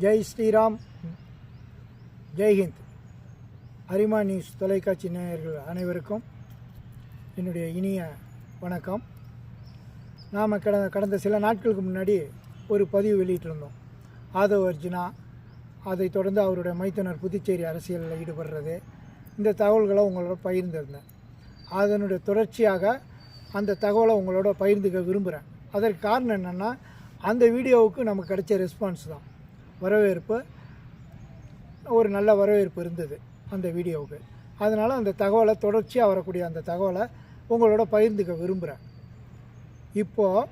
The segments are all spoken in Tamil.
ஜெய் ஸ்ரீராம். ஜெய்ஹிந்த் அரிமா நியூஸ் தொலைக்காட்சி நேயர்கள் அனைவருக்கும் என்னுடைய இனிய வணக்கம். நாம் கடந்த கடந்த சில நாட்களுக்கு முன்னாடி ஒரு பதிவு வெளியிட்டிருந்தோம். ஆதவ் அர்ஜுனா அதைத் தொடர்ந்து அவருடைய மைத்துனர் புதுச்சேரி அரசியலில் ஈடுபடுறது இந்த தகவல்களை உங்களோட பகிர்ந்திருந்தேன். அதனுடைய தொடர்ச்சியாக அந்த தகவலை உங்களோட பகிர்ந்துக்க விரும்புகிறேன் அதற்கு காரணம் என்னென்னா அந்த வீடியோவுக்கு நமக்கு கிடைச்ச ரெஸ்பான்ஸ் தான். வரவேற்பு ஒரு நல்ல வரவேற்பு இருந்தது அந்த வீடியோவுக்கு. அதனால் அந்த தகவலை தொடர்ச்சியாக வரக்கூடிய அந்த தகவலை உங்களோட பகிர்ந்துக்க விரும்புகிறேன் இப்போது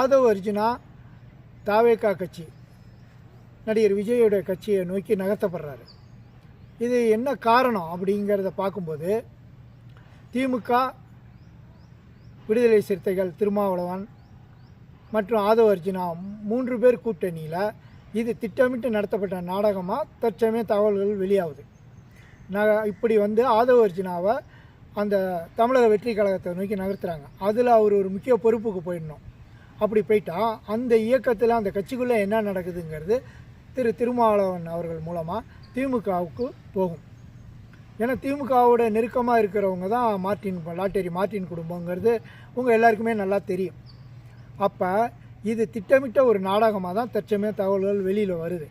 ஆதவ் அர்ஜுனா தாவேக்கா கட்சி நடிகர் விஜயோடைய கட்சியை நோக்கி நகர்த்தப்படுறாரு. இது என்ன காரணம் அப்படிங்கிறத பார்க்கும்போது திமுக விடுதலை சிறுத்தைகள் திருமாவளவன் மற்றும் ஆதவ அர்ஜுனா மூன்று பேர் கூட்டணியில் இது திட்டமிட்டு நடத்தப்பட்ட நாடகமாக தற்சமய தகவல்கள் வெளியாகுது. நக இப்படி வந்து ஆதவ அர்ஜுனாவை அந்த தமிழக வெற்றி கழகத்தை நோக்கி நகர்த்துறாங்க. அதில் அவர் ஒரு முக்கிய பொறுப்புக்கு போயிடணும். அப்படி போயிட்டால் அந்த இயக்கத்தில் அந்த கட்சிக்குள்ளே என்ன நடக்குதுங்கிறது திரு திருமாவளவன் அவர்கள் மூலமாக திமுகவுக்கு போகும். ஏன்னா திமுகவோட நெருக்கமாக இருக்கிறவங்க தான் மார்ட்டின் லாட்டரி மார்ட்டின் குடும்பங்கிறது உங்கள் எல்லாருக்குமே நல்லா தெரியும். அப்போ இது திட்டமிட்ட ஒரு நாடகமாக தான் தற்சமய தகவல்கள் வெளியில் வருது.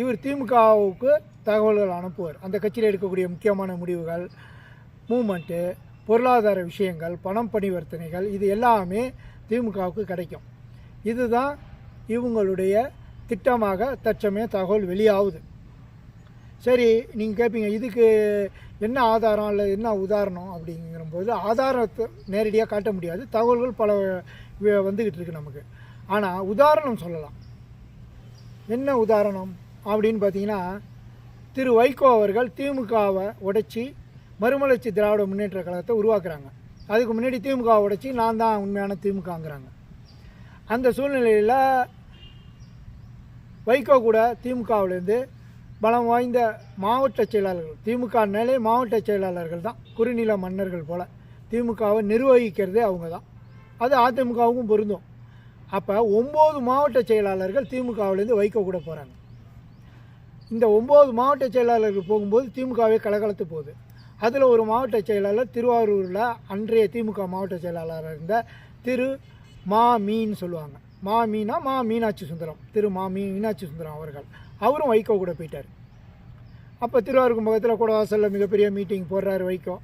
இவர் திமுகவுக்கு தகவல்கள் அனுப்புவார். அந்த கட்சியில் எடுக்கக்கூடிய முக்கியமான முடிவுகள் மூமெண்ட்டு பொருளாதார விஷயங்கள் பணம் பரிவர்த்தனைகள் இது எல்லாமே திமுகவுக்கு கிடைக்கும். இதுதான் இவங்களுடைய திட்டமாக தற்சமய தகவல் வெளியாகுது. சரி நீங்கள் கேட்பீங்க இதுக்கு என்ன ஆதாரம் இல்லை என்ன உதாரணம் அப்படிங்கிறபோது ஆதாரத்தை நேரடியாக காட்ட முடியாது. தகவல்கள் பல வந்துக்கிட்டு இருக்கு நமக்கு. ஆனால் உதாரணம் சொல்லலாம். என்ன உதாரணம் அப்படின்னு பார்த்தீங்கன்னா திரு வைகோ அவர்கள் திமுகவை உடைச்சி மறுமலர்ச்சி திராவிட முன்னேற்ற கழகத்தை உருவாக்குறாங்க. அதுக்கு முன்னாடி திமுகவை உடைச்சி நான் தான் உண்மையான திமுகங்கிறாங்க. அந்த சூழ்நிலையில் வைகோ கூட திமுகவிலேருந்து பலம் வாய்ந்த மாவட்ட செயலாளர்கள். திமுகனாலே மாவட்ட செயலாளர்கள் தான். குறுநில மன்னர்கள் போல். திமுகவை நிர்வகிக்கிறதே அவங்க தான். அது அதிமுகவுக்கும் பொருந்தும். அப்போ ஒம்பது மாவட்ட செயலாளர்கள் திமுகவிலேருந்து வைகோ கூட போகிறாங்க இந்த ஒம்பது மாவட்ட செயலாளர்கள் போகும்போது திமுகவே கலகலத்து போகுது. அதில் ஒரு மாவட்ட செயலாளர் திருவாரூரில் அன்றைய திமுக மாவட்ட செயலாளராக இருந்த திரு மா மீன்னு சொல்லுவாங்க. மா மீனா மா மீனாட்சி சுந்தரம். திரு மா மீ மீனாட்சி சுந்தரம் அவர்கள். அவரும் வைகோ கூட போயிட்டார். அப்போ திருவாரூர் பக்கத்தில் குடவாசலில் மிகப்பெரிய மீட்டிங் போடுறாரு வைகோ.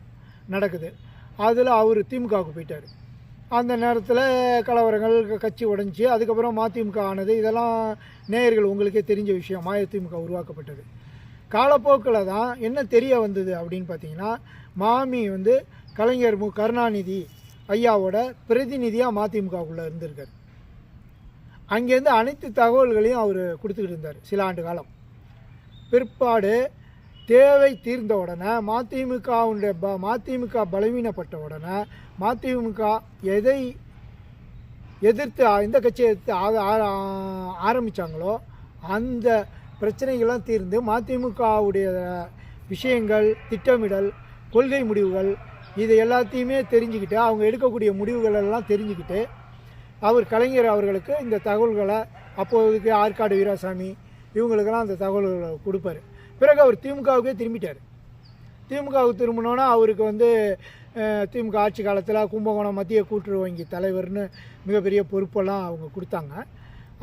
நடக்குது. அதில் அவர் திமுகவுக்கு போயிட்டார். அந்த நேரத்தில் கலவரங்கள் க- கட்சி உடஞ்சி அதுக்கப்புறம் மதிமுக ஆனது இதெல்லாம் நேயர்கள் உங்களுக்கே தெரிஞ்ச விஷயம். மதிமுக உருவாக்கப்பட்டது. காலப்போக்கில் தான் என்ன தெரிய வந்தது அப்படின்னு பார்த்தீங்கன்னா மாமி வந்து கலைஞர் மு கருணாநிதி ஐயாவோட பிரதிநிதியாக மதிமுகவுக்குள்ளே இருந்திருக்கார். அங்கேருந்து அனைத்து தகவல்களையும் அவர் கொடுத்துக்கிட்டு இருந்தார் சில ஆண்டு காலம். பிற்பாடு தேவை தீர்ந்த உடனே மதிமுகவுடைய ப மதிமுக பலவீனப்பட்ட உடனே மதிமுக எதை எதிர்த்து எந்த கட்சியை எதிர்த்து ஆ- ஆரம்பித்தாங்களோ அந்த பிரச்சனைகள்லாம் தீர்ந்து மதிமுகவுடைய விஷயங்கள் திட்டமிடல் கொள்கை முடிவுகள் இது எல்லாத்தையுமே தெரிஞ்சுக்கிட்டு அவங்க எடுக்கக்கூடிய முடிவுகள் எல்லாம் தெரிஞ்சுக்கிட்டு அவர் கலைஞர் அவர்களுக்கு இந்த தகவல்களை அப்போதைக்கு ஆற்காடு வீராசாமி இவங்களுக்கெல்லாம் அந்த தகவல்களை கொடுப்பாரு. பிறகு அவர் திமுகவுக்கே திரும்பிட்டார். திமுகவுக்கு திரும்பினோன்னா அவருக்கு வந்து திமுக ஆட்சி காலத்தில் கும்பகோணம் மத்திய கூட்டுறவு வங்கி தலைவர்னு மிகப்பெரிய பொறுப்பெல்லாம் அவங்க கொடுத்தாங்க.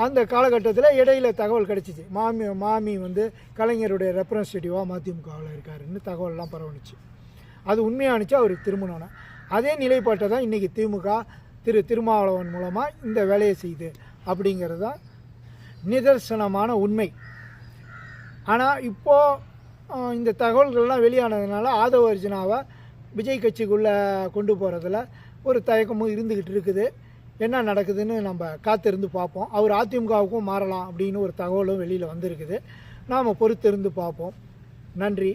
அந்த காலகட்டத்தில் இடையில தகவல் கிடச்சிச்சு. மாமி மாமி வந்து கலைஞருடைய ரெப்ரசன்டேட்டிவாக மதிமுகவில் இருக்காருன்னு தகவல்லாம் பரவணுச்சு அது உண்மையானுச்சு அவர் திரும்பினோன்னே. அதே நிலைப்பாட்டை தான் இன்றைக்கி திமுக திரு திருமாவளவன் மூலமாக இந்த வேலையை செய்யுது அப்படிங்கிறது தான் நிதர்சனமான உண்மை. ஆனால் இப்போது இந்த தகவல்கள்லாம் வெளியானதுனால ஆதவ அர்ஜுனாவை விஜய் கட்சிக்குள்ளே கொண்டு போகிறதுல ஒரு தயக்கமும் இருந்துக்கிட்டு இருக்குது. என்ன நடக்குதுன்னு நம்ம காத்திருந்து பார்ப்போம். அவர் அதிமுகவுக்கும் மாறலாம் அப்படின்னு ஒரு தகவலும் வெளியில் வந்திருக்குது. நாம் பொறுத்திருந்து பார்ப்போம். நன்றி.